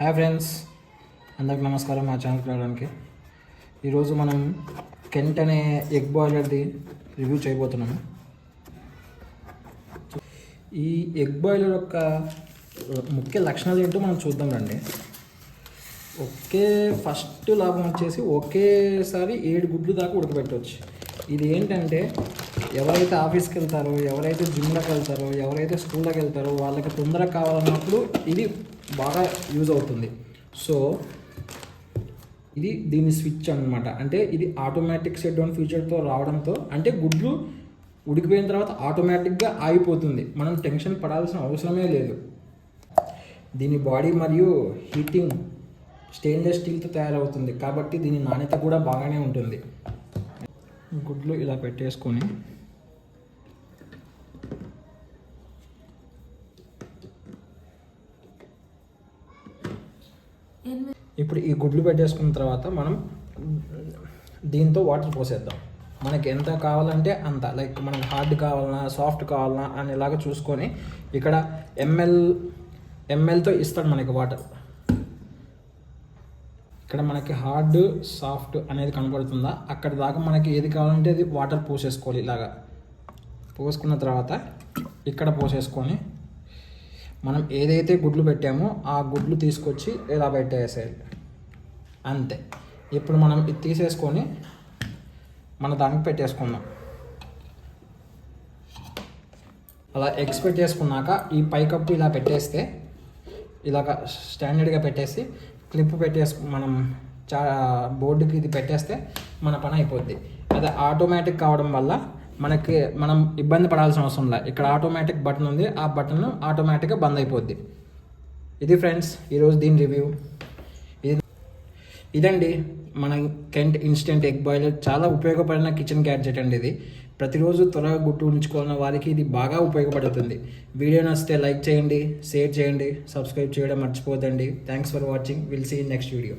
Hi friends అందరికి నమస్కారం మా ఛానల్కి రావడానికి. ఈరోజు మనం కెంట్ అనే ఎగ్ బాయిలర్ది రివ్యూ చేయబోతున్నాము. ఈ ఎగ్ బాయిలర్ యొక్క ముఖ్య లక్షణాలు ఏంటో మనం చూద్దాం రండి. ఒకే ఫస్ట్ లాభం వచ్చేసి ఒకేసారి ఏడు గుడ్లు దాకా ఉడకబెట్టవచ్చు ఇది ఏంటంటే ఎవరైతే ఆఫీస్కి వెళ్తారో ఎవరైతే జిమ్లోకి వెళ్తారో ఎవరైతే స్కూల్లోకి వెళ్తారో వాళ్ళకి తొందరగా కావాలన్నప్పుడు ఇది బాగా యూజ్ అవుతుంది. సో ఇది దీని స్విచ్ అనమాట అంటే ఇది ఆటోమేటిక్ సెట్ డౌన్ ఫీచర్తో రావడంతో అంటే గుడ్లు ఉడికిపోయిన తర్వాత ఆటోమేటిక్గా ఆగిపోతుంది. మనం టెన్షన్ పడాల్సిన అవసరమే లేదు. దీని బాడీ మరియు హీటింగ్ స్టెయిన్లెస్ స్టీల్తో తయారవుతుంది. కాబట్టి దీని నాణ్యత కూడా బాగానే ఉంటుంది. గుడ్లు ఇలా పెట్టేసుకొని ఇప్పుడు ఈ గుడ్లు పెట్టేసుకున్న తర్వాత మనం దీంతో వాటర్ పోసేద్దాం. మనకి ఎంత కావాలంటే అంత. లైక్ మనకి హార్డ్ కావాలన్నా సాఫ్ట్ కావాలన్నా అనేలాగా చూసుకొని ఇక్కడ ఎంఎల్ ఎంఎల్తో ఇస్తాడు మనకి వాటర్. ఇక్కడ మనకి హార్డ్ సాఫ్ట్ అనేది కనబడుతుందా? అక్కడ దాకా మనకి ఏది కావాలంటే అది వాటర్ పోసేసుకోవాలి ఇలాగా. పోసుకున్న తర్వాత ఇక్కడ పోసేసుకొని మనం ఏదైతే గుడ్లు పెట్టామో ఆ గుడ్లు తీసుకొచ్చి ఇలా పెట్టేసేయాలి అంతే. ఇప్పుడు మనం ఇది తీసేసుకొని మన దానికి పెట్టేసుకుందాం. అలా ఎగ్స్ పెట్టేసుకున్నాక ఈ పైకప్పు ఇలా పెట్టేస్తే ఇలాగ స్టాండర్డ్గా పెట్టేసి క్లిప్ పెట్టేసి మనం చా బోర్డుకి ఇది పెట్టేస్తే మన పని అయిపోద్ది. అదే ఆటోమేటిక్ కావడం వల్ల మనకి మనం ఇబ్బంది పడాల్సిన అవసరం లేదు ఇక్కడ ఆటోమేటిక్ బటన్ ఉంది. ఆ బటన్ ఆటోమేటిక్గా బంద్ అయిపోద్ది. ఇది ఫ్రెండ్స్ ఈరోజు దీని రివ్యూ. ఇదండి మన కెంట్ ఇన్స్టెంట్ ఎగ్ బాయిలర్ చాలా ఉపయోగపడిన కిచెన్ గ్యాడ్జెట్ అండి ఇది. ప్రతిరోజు త్వరగా గుట్టు ఉంచుకోవాలన్న వారికి ఇది బాగా ఉపయోగపడుతుంది. వీడియో నచ్చితే లైక్ చేయండి షేర్ చేయండి సబ్స్క్రైబ్ చేయడం మర్చిపోదండి thanks for watching will see next video